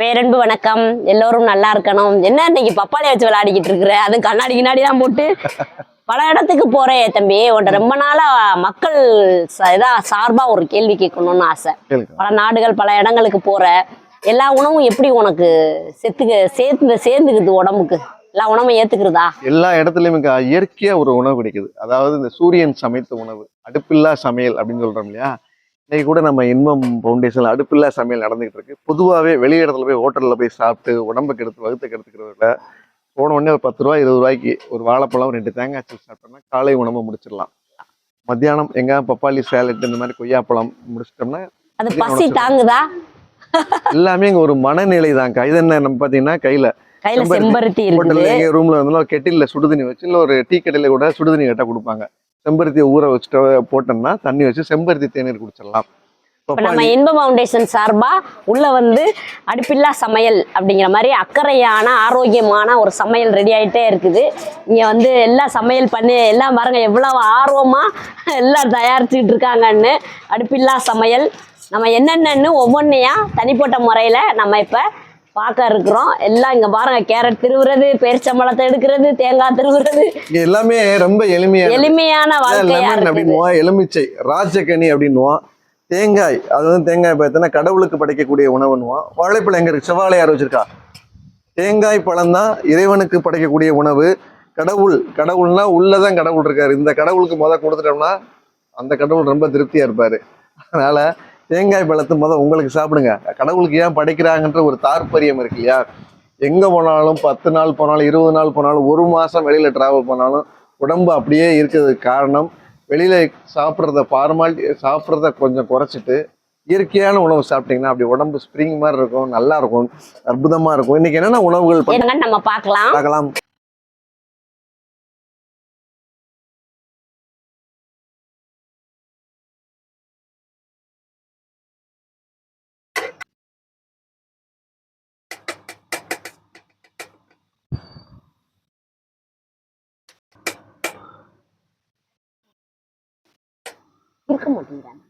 பேரன்பு வணக்கம். எல்லோரும் நல்லா இருக்கணும். என்ன இன்னைக்கு பப்பாளி வச்சு விளையாடிக்கிட்டு இருக்கிற? அது கண்ணாடி கிண்ணாடி தான் போட்டு பல இடத்துக்கு போறேன் தம்பி. உன்ட்ட ரொம்ப நாளா மக்கள் இதா சார்பா ஒரு கேள்வி கேட்கணும்னு ஆசை. பல நாடுகள் பல இடங்களுக்கு போற. எல்லா உணவும் எப்படி உனக்கு செத்துக்கு சேர்ந்து சேர்ந்துக்குது உடம்புக்கு? எல்லா உணவும் ஏத்துக்கிறதா? எல்லா இடத்துலயுமே இயற்கையா ஒரு உணவு கிடைக்குது. அதாவது இந்த சூரியன் சமைத்த உணவு அடுப்பில்லா சமையல் அப்படின்னு சொல்றோம் இல்லையா? இன்னைக்கு கூட நம்ம இன்பம் ஃபவுண்டேஷன்ல அடுப்பில்லா சமையல் நடந்துகிட்டு இருக்கு. பொதுவாகவே வெளி இடத்துல போய் ஹோட்டல்ல போய் சாப்பிட்டு உடம்புக்கு எடுத்து வகுத்து கெடுத்துக்கிறத போன உடனே ஒரு பத்து ரூபாய் இருபது ரூபாய்க்கு ஒரு வாழைப்பழம் ரெண்டு தேங்காய் சூஸ் சாப்பிட்டோம்னா காலை உணவை முடிச்சிடலாம். மத்தியானம் எங்க பப்பாளி சேலட் இந்த மாதிரி கொய்யாப்பழம் முடிச்சிட்டோம்னா அது பசி தாங்குதா? எல்லாமே இங்க ஒரு மனநிலை தான் இது என்ன நம்ம பாத்தீங்கன்னா கையில கையில செம்பருத்தி. எங்க ரூம்ல வந்து ஒரு கெட்டில்ல சுடுதண்ணி வச்சு இல்ல ஒரு டீ கடையில கூட சுடுதண்ணி கேட்டா கொடுப்பாங்க. செம்பருத்தியை ஊற வச்சுட்டு போட்டோம்னா தண்ணி வச்சு செம்பருத்தி தேநீர் குடிச்சிடலாம். இப்ப நம்ம இன்ப ஃபவுண்டேஷன் சார்பா உள்ள வந்து அடுப்பில்லா சமையல் அப்படிங்கிற மாதிரி அக்கறையான ஆரோக்கியமான ஒரு சமையல் ரெடி ஆயிட்டே இருக்குது. இங்க வந்து எல்லாம் சமையல் பண்ணி எல்லாம் பாருங்க எவ்வளவு ஆர்வமா எல்லாம் தயாரிச்சுட்டு இருக்காங்கன்னு அடுப்பில்லா சமையல். நம்ம என்னென்னு ஒவ்வொன்றையா தனிப்பட்ட முறையில நம்ம இப்ப பார்க்க இருக்கிறோம். எல்லாம் இங்க பாருங்க கேரட் திருவுறது பேரிச்சம்பழத்தை எடுக்கிறது தேங்காய் திருவுறது. எல்லாமே ரொம்ப எளிமையா எளிமையான வாழ்க்கையா எலுமிச்சை ராஜகனி அப்படின்னுவோம். தேங்காய் அது வந்து தேங்காய் பார்த்தீங்கன்னா கடவுளுக்கு படைக்கக்கூடிய உணவுன்னுவோம். வாழைப்பழம் எங்க இருக்கு? செவ்வாழை யார் வச்சிருக்கா? தேங்காய் பழம் தான் இறைவனுக்கு படைக்கக்கூடிய உணவு. கடவுள் கடவுள்னா உள்ளதான் கடவுள் இருக்காரு. இந்த கடவுளுக்கு முத கொடுத்துட்டோம்னா அந்த கடவுள் ரொம்ப திருப்தியா இருப்பாரு. அதனால தேங்காய் பழத்தை முத உங்களுக்கு சாப்பிடுங்க. கடவுளுக்கு ஏன் படைக்கிறாங்கன்ற ஒரு தாற்பயம் இருக்கு இல்லையா? எங்க போனாலும் பத்து நாள் போனாலும் இருபது நாள் போனாலும் ஒரு மாசம் வெளியில டிராவல் பண்ணாலும் உடம்பு அப்படியே இருக்கிறதுக்கு காரணம் வெளியில சாப்பிட்றத ஃபார்மாலிட்டி சாப்பிட்றத கொஞ்சம் குறைச்சிட்டு இயற்கையான உணவு சாப்பிட்டீங்கன்னா அப்படி உடம்பு ஸ்ப்ரிங் மாதிரி இருக்கும் நல்லா இருக்கும் அற்புதமா இருக்கும். இன்னைக்கு என்னென்ன உணவுகள் நம்ம பார்க்கலாம். பார்க்கலாம். இருக்க மாட்டேங்கிறாங்க